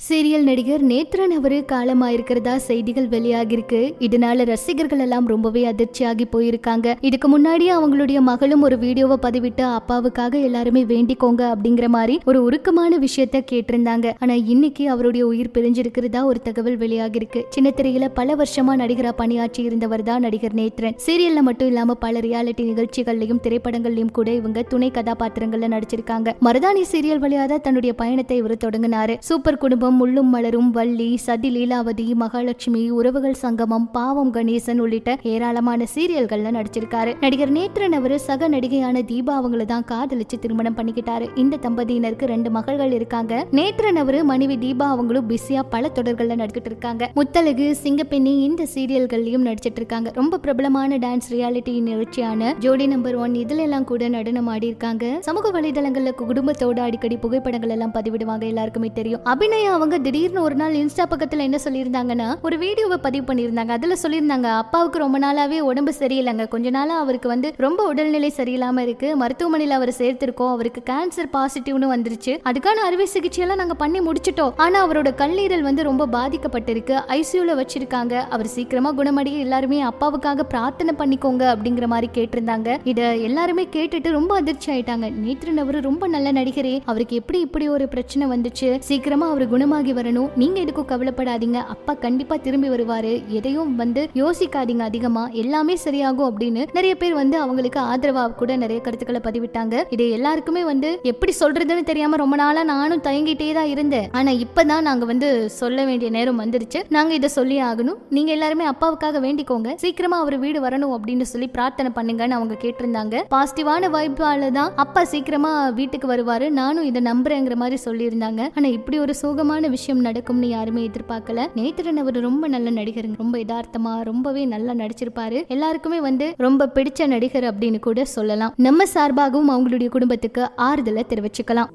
Serial நடிகர் நேத்ரன் அவரு காலமாயிருக்கிறதா செய்திகள் வெளியாகிருக்கு இதனால ரசிகர்கள் எல்லாம் ரொம்பவே அதிர்ச்சியாகி போயிருக்காங்க. இதுக்கு முன்னாடியே அவங்களுடைய மகளும் ஒரு வீடியோவை பதிவிட்டு அப்பாவுக்காக எல்லாருமே வேண்டிக்கோங்க அப்படிங்கிற மாதிரி ஒரு உருக்கமான விஷயத்த கேட்டிருந்தாங்க. ஆனா இன்னைக்கு அவருடைய உயிர் பிரிஞ்சிருக்கிறதா ஒரு தகவல் வெளியாகிருக்கு சின்ன திரையில பல வருஷமா நடிகரா பணியாற்றி இருந்தவர் தான் நடிகர் நேத்ரன். சீரியல்ல மட்டும் இல்லாம பல ரியாலிட்டி நிகழ்ச்சிகள்லயும் திரைப்படங்கள்லயும் கூட இவங்க துணை கதாபாத்திரங்கள்ல நடிச்சிருக்காங்க. மருதாணி சீரியல் வழியாதான் தன்னுடைய பயணத்தை இவர் தொடங்கினாரு. சூப்பர் குடும்பம் முள்ளும் மலரும் வள்ளி சதி லீலாவதி மகாலட்சுமி உறவுகள் சங்கமம் பாவம் கணேசன் உள்ளிட்ட ஏராளமான சீரியல்கள்ல நடிச்சிருக்காரு. நடிகர் நேத்ரன் அவரு சக நடிகையான தீபா அவங்கள தான் காதலிச்சு திருமணம் பண்ணிக்கிட்டாரு. இந்த தம்பதியினருக்கு ரெண்டு மகள்கள் இருக்காங்க. நேத்ரன் அவரு மனைவி தீபா அவங்களும் பிஸியா பல தொடர்கள்ல நடிச்சிட்டு இருக்காங்க. முத்தழகு சிங்கப்பெண்ணி இந்த சீரியல்கள்லயும் நடிச்சிட்டு இருக்காங்க. ரொம்ப பிரபலமான டான்ஸ் ரியாலிட்டி நிகழ்ச்சியான ஜோடி நம்பர் ஒன் இதுல எல்லாம் கூட நடனம் ஆடி இருக்காங்க சமூக வலைதளங்கள்ல குடும்பத்தோட அடிக்கடி புகைப்படங்கள் எல்லாம் பதிவிடுவாங்க. எல்லாருக்குமே தெரியும். அபிநயா அவங்க திடீர்னு ஒரு நாள் இன்ஸ்டா பக்கத்துல என்ன சொல்லியிருந்தாங்கன்னா ஒரு வீடியோவை பதிவு பண்ணியிருந்தாங்க. அதுல சொல்லியிருந்தாங்க அப்பாவுக்கு ரொம்ப நாளாவே உடம்பு சரியில்லைங்க. கொஞ்ச நாளா அவருக்கு வந்து ரொம்ப உடல்நிலை சரியில்லாம இருக்கு. மருத்துவமனையில அவர் சேர்த்திருக்கோம். அவருக்கு கேன்சர் பாசிட்டிவ்னு வந்துருச்சு. அதுக்கான அறுவை சிகிச்சை எல்லாம் நாங்க பண்ணி முடிச்சிட்டோம். ஆனா அவரோட கல்லீரல் வந்து ரொம்ப பாதிக்கப்பட்டிருக்கு. ஐசியூல வச்சிருக்காங்க. அவர் சீக்கிரமா குணமடைய எல்லாருமே அப்பாவுக்காக பிரார்த்தனை பண்ணிக்கோங்க அப்படிங்கிற மாதிரி கேட்டிருந்தாங்க. இத எல்லாருமே கேட்டுட்டு ரொம்ப அதிர்ச்சி ஆயிட்டாங்க நேத்ரன் அவரு ரொம்ப நல்ல நடிகரே. அவருக்கு எப்படி இப்படி ஒரு பிரச்சனை வந்துச்சு? சீக்கிரமா அவர் குணமாகி வரணும். நீங்க எதுக்கும் கவலைப்படாதீங்க. அப்பா கண்டிப்பா திரும்பி வருவாரு. எதையும் வந்து யோசிக்காதீங்க அதிகமா. எல்லாமே சரியாகும் அப்படின்னு நிறைய பேர் வந்து அவங்களுக்கு ஆதரவா கூட நிறைய கருத்துக்களை பதிவிட்டாங்க. இது எல்லாருக்குமே வந்து எப்படி சொல்றதுன்னு தெரியாம ரொம்ப நாளா நானும் தயங்கிட்டே தான் இருந்தேன். ஆனா இப்பதான் நாங்க வந்து சொல்ல வேண்டிய நேரம் வந்துருச்சு. நாங்க இதை சொல்லி ஆகணும். நீங்க எல்லாருமே அப்பாவுக்காக வேண்டிக்கோங்க. சீக்கிரமா அவர் வீடு வரணும் அப்படின்னு சொல்லி பிரார்த்தனை பண்ணுங்கன்னு அவங்க கேட்டிருந்தாங்க. பாசிட்டிவான வைப்பால தான் அப்பா சீக்கிரமா வீட்டுக்கு வருவாரு. நானும் இதை நம்புறேங்கிற மாதிரி சொல்லியிருந்தாங்க. ஆனா இப்படி ஒரு சோகமான விஷயம் நடக்கும்னு யாருமே எதிர்பார்க்கல. நேத்திரன் அவர் ரொம்ப நல்ல நடிகருங்க. ரொம்ப யதார்த்தமா ரொம்பவே நல்லா நடிச்சிருப்பாரு. எல்லாருக்குமே வந்து ரொம்ப பிடிச்ச நடிகர் அப்படின்னு கூட சொல்லலாம். நம்ம சார்பாகவும் அவங்களுடைய குடும்பத்துக்கு ஆறுதலை தெரிவிச்சுக்கலாம்.